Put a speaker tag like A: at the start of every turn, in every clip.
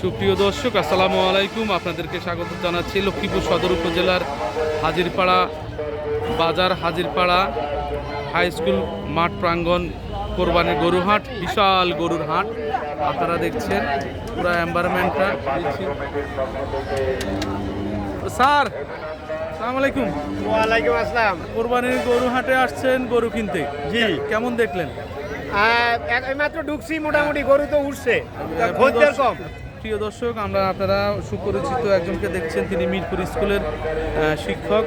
A: সুপ্রিয় দর্শক আসসালামু আলাইকুম। আপনাদেরকে স্বাগত জানাচ্ছি লক্ষ্মীপুর সদর উপজেলার হাজিরপাড়া বাজার হাজিরপাড়া হাই স্কুল মাঠ প্রাঙ্গণ কোরবানির গরু হাট বিশাল গরুর হাট। আপনারা দেখছেন পুরো এনভায়রনমেন্টটা স্যার আসসালামু আলাইকুম।
B: ওয়ালাইকুম আসসালাম।
A: কোরবানির গরু হাটে আসছেন গরু কিনতে।
B: জি।
A: কেমন দেখলেন?
B: মাত্র ঢুকছি মোটামুটি গরু তো উঠছে। খদ্দের কম।
A: প্রিয় দর্শক আমরা আপনারা সুপরিচিত একজনকে দেখছেন তিনি মিরপুর স্কুলের শিক্ষক।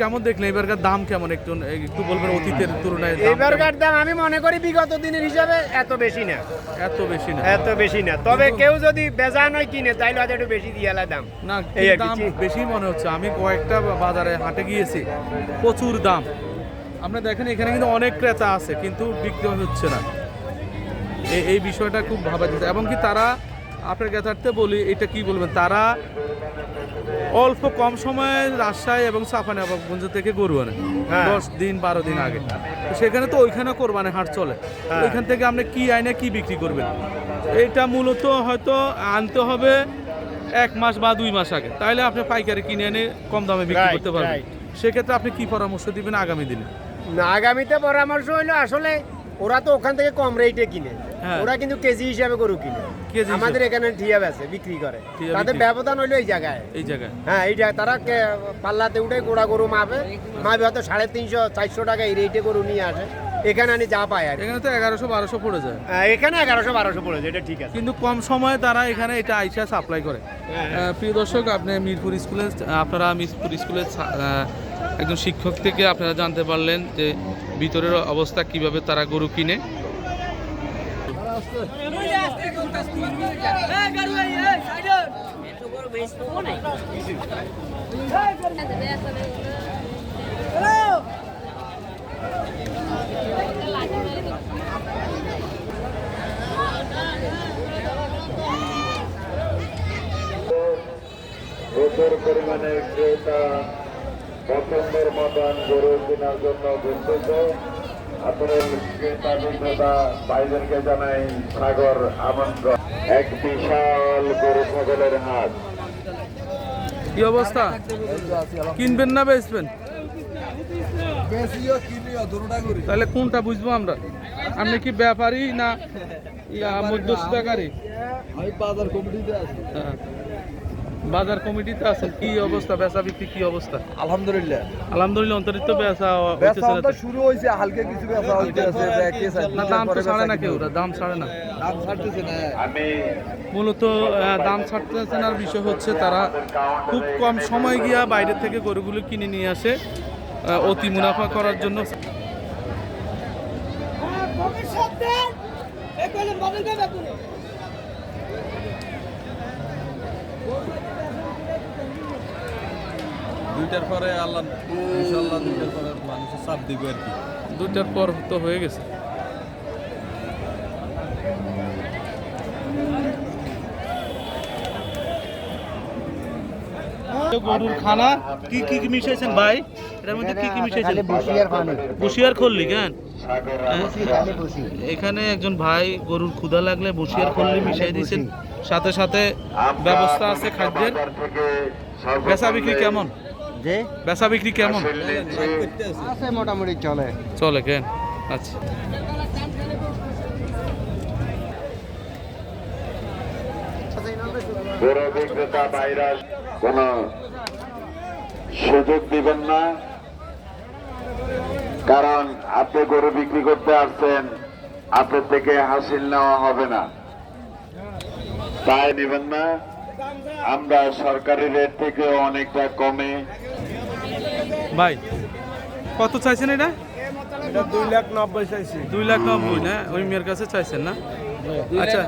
A: কেমন দেখলেন? এবারকার দাম কেমন? একটু একটু বলবেন অতীতের তুলনায়
B: এবারকার দাম আমি মনে করি বিগত দিনের হিসাবে এত বেশি না।
A: এত বেশি না।
B: এত বেশি না। তবে কেউ যদি বেজা নয় কিনে তাইলে হয়তো একটু বেশি দিয়ে দাম।
A: না দাম বেশি মনে হচ্ছে। আমি কয়েকটা বাজারে হাটে গিয়েছি প্রচুর দাম। আপনি দেখেন এখানে কিন্তু অনেক ক্রেতা আছে কিন্তু বিক্রি হচ্ছে না। এই বিষয়টা খুব ভাবা যেতে এবং কি তারা আপনার ক্রেতার্থে বলি এটা কি বলবেন? তারা অল্প কম সময়ে রাজশাহী এবং সাফানাবাগঞ্জ থেকে গরু আনে।
B: হ্যাঁ।
A: দশ দিন বারো দিন আগে। সেখানে তো ওইখানে কোরবানি হাট চলে।
B: হ্যাঁ।
A: ওইখান থেকে আপনি কি আইনে কি বিক্রি করবেন? এটা মূলত হয়তো আনতে হবে এক মাস বা দুই মাস আগে। তাহলে আপনি পাইকারি কিনে এনে কম দামে বিক্রি করতে পারবেন। সেক্ষেত্রে আপনি কি পরামর্শ দিবেন আগামী দিনে?
B: না আগামীতে পরামর্শ হইল আসলে ওরা তো ওখান থেকে কম রেটে কিনে।
A: হ্যাঁ।
B: ওরা কিন্তু কেজি হিসাবে গরু কিনে। আমাদের এখানে ঠিয়া বেছে বিক্রি করে। তাদের ব্যবধান হইল এই জায়গায়।
A: এই জায়গায়।
B: হ্যাঁ এইটা তারা কে- পাল্লাতে উঠে গোড়া গরু মাপে। মাপে হয়তো সাড়ে তিনশো চারশো টাকা এই রেটে গরু নিয়ে আসে। এখানে আনি যা পায় আর
A: এখানে তো এগারোশো বারোশো পড়ে যায়।
B: এখানে এগারোশো বারোশো পড়েছে এটা ঠিক আছে।
A: কিন্তু কম সময়ে তারা এখানে এটা আইসা সাপ্লাই করে।
B: হ্যাঁ।
A: প্রিয় দর্শক আপনি মিরপুর স্কুলে আপনারা মিরপুর আহ, একজন শিক্ষক থেকে আপনারা জানতে পারলেন যে ভিতরের অবস্থা কীভাবে তারা গরু কিনে।
C: প্রচুর পরিমাণে ক্রেতা পছন্দের মতন গরু কেনার জন্য ঘুরতেছ আপনার ক্রেতা বিক্রেতা ভাইদেরকে জানাই সাগর আমন্ত্রণ। এক বিশাল গরু ছাগলের হাট।
A: কি অবস্থা? কিনবেন না বেচবেন? তাহলে কোনটা বুঝব আমরা? আপনি কি ব্যাপারী না ইয়া, মধ্যস্থতাকারী
D: আমি বাজার কমিটিতে আছি।
A: বাজার কমিটিতে আছেন কি অবস্থা? বেচা বিক্রি কি অবস্থা?
D: আলহামদুলিল্লাহ।
A: আলহামদুলিল্লাহ অন্তরিত বেচা হইতেছে।
D: শুরু হয়েছে হালকা কিছু বেচা হইতে আছে ব্যাকে
A: না দাম তো ছাড়ে না কেউ দাম ছাড়ে না।
D: দাম ছাড়তেছে না।
A: মূলত দাম ছাড়তেছে না বিষয় হচ্ছে তারা খুব কম সময় গিয়া বাইরে থেকে গরুগুলো কিনে নিয়ে আসে অতি মুনাফা করার জন্য।
D: দুইটার পরে আল্লাহ ইনশাআল্লাহ দুইটার পরে মানুষের চাপ দিবে আর কি।
A: দুটার পর তো হয়ে গেছে। গরুর খানা কি কি মিশাইছেন ভাই? এটার মধ্যে কি কি মিশাইছেন? বসিয়ার খল্লি কেন? এখানে একজন ভাই গরুর ক্ষুধা লাগলে বসিয়ার খল্লি মিশাই দিয়েছেন। সাথে সাথে ব্যবস্থা আছে খাদ্যের। বেচা বিক্রি কেমন?
B: যে
A: বেচা বিক্রি কেমন?
B: আছে মোটামুটি চলে।
A: চলে কেন? আচ্ছা।
C: বিক্রেতা কোন সুযোগ দিবেন না। কারণ আপনি গরু বিক্রি করতে আসছেন আপনার থেকে হাসিল নেওয়া হবে না। তাই নেবেন না। আমরা সরকারি রেট থেকে অনেকটা কমে।
A: ভাই কত চাইছেন এটা?
D: এটা দুই লাখ নব্বই চাইছি।
A: দুই লাখ নব্বই না? ওই মেয়ের কাছে চাইছেন না? আচ্ছা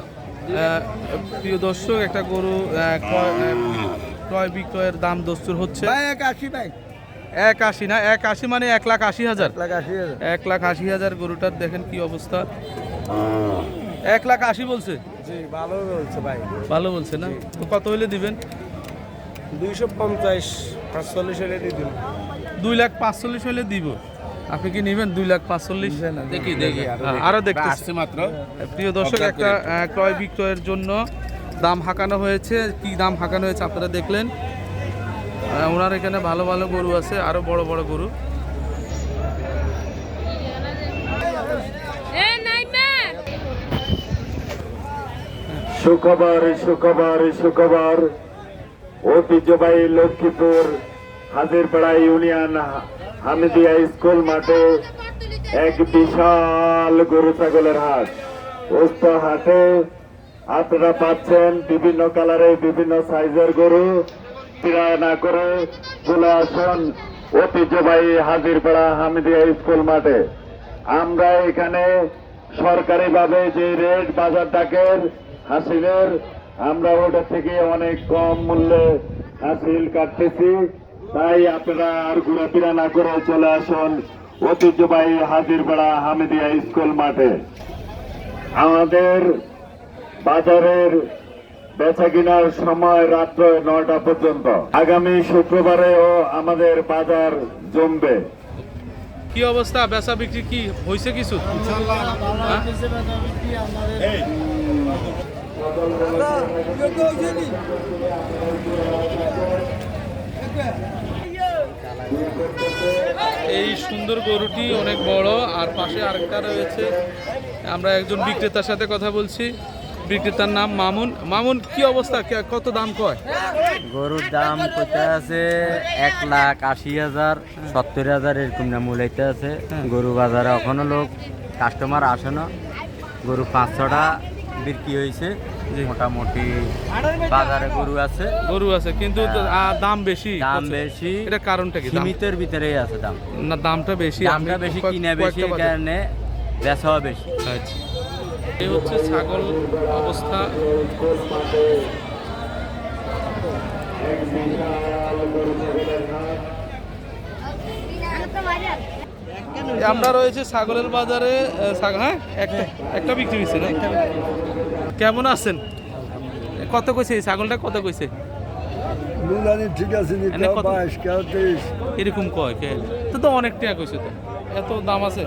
A: প্রিয় দর্শক একটা গরু ক্রয় ক্রয় বিক্রয়ের দাম দস্তুর হচ্ছে।
D: এক আশি ভাই।
A: এক আশি না? এক আশি মানে এক লাখ আশি হাজার।
D: লাখ আশি হাজার।
A: এক লাখ আশি হাজার গরুটার দেখেন কি অবস্থা। এক লাখ আশি বলছে।
D: ভালো বলছে ভাই।
A: ভালো বলছে না? তো কত হইলে দিবেন?
D: দুইশো পঞ্চাশ পাঁচচল্লিশ হলে দিয়ে দিন
A: দুই লাখ পাঁচচল্লিশ হইলে দিব। আপনি কি নেবেন দুই লাখ পাঁচচল্লিশ? দেখি দেখি। আরও দেখতেছি।
E: মাত্র।
A: প্রিয় দর্শক একটা ক্রয় বিক্রয়ের জন্য দাম হাঁকানো হয়েছে। কি দাম হাঁকানো হয়েছে আপনারা দেখলেন? ওনার এখানে ভালো ভালো গরু আছে আরও বড় বড় গরু।
C: সুখবর সুখবর সুখবর। ঐতিহ্যবাহী লক্ষ্মীপুর, হাজিরপাড়া ইউনিয়ন, হামিদিয়া স্কুল মাঠে এক বিশাল গরু ছাগলের হাট। উক্ত হাটে আপনারা পাচ্ছেন বিভিন্ন কালারে বিভিন্ন সাইজের গরু। ক্রয় না করে চলে আসুন ঐতিহ্যবাহী হাজিরপাড়া হামিদিয়া স্কুল মাঠে। আমরা এখানে সরকারিভাবে যে রেট বাজার ডাকের হাসিলের আমরা ওটা থেকে অনেক কম মূল্যে হাসিল কাটতেছি। তাই আপনারা আর ঘোরাফেরা না করে চলে আসুন ঐতিহ্যবাহী হাজিরপাড়া হামিদিয়া স্কুল মাঠে। আমাদের বাজারের বেচা কেনার সময় রাত্র নটা পর্যন্ত। আগামী শুক্রবারেও আমাদের বাজার জমবে।
A: কি অবস্থা? বেচা বিক্রি কি? হয়েছে কিছু? এই সুন্দর গরুটি অনেক বড় আর পাশে আরেকটা রয়েছে। আমরা একজন বিক্রেতার সাথে কথা বলছি। বিক্রেতার নাম মামুন। মামুন কি অবস্থা? কত দাম কয়?
F: গরুর দাম কোথায় আছে এক লাখ আশি হাজার সত্তর হাজার এরকম না মূলাইতে আছে। গরু বাজারে এখনও লোক কাস্টমার আসে না। গরু পাঁচ ছটা বিক্রি হয়েছে। মোটামুটি বাজারে গরু আছে।
A: গরু আছে কিন্তু তো- দাম বেশি
F: দাম বেশি।
A: এটা কারণটা কি?
F: সীমিতের ভিতরেই আছে দাম।
A: না দামটা বেশি
F: দামটা বেশি কিনা বেশি কারণে বেচাও বেশি।
A: আচ্ছা। এই হচ্ছে ছাগল অবস্থা। আমরা রয়েছে ছাগলের বাজারে হ্যাঁ? একটা একটা বিক্রি হয়েছে না? কেমন আছেন? কত কইছে? এই ছাগলটা কত কইছে?
G: ঠিক আছে
A: এরকম কয় কে? তো তো অনেক টাকা কইছে তো। এত দাম আছে?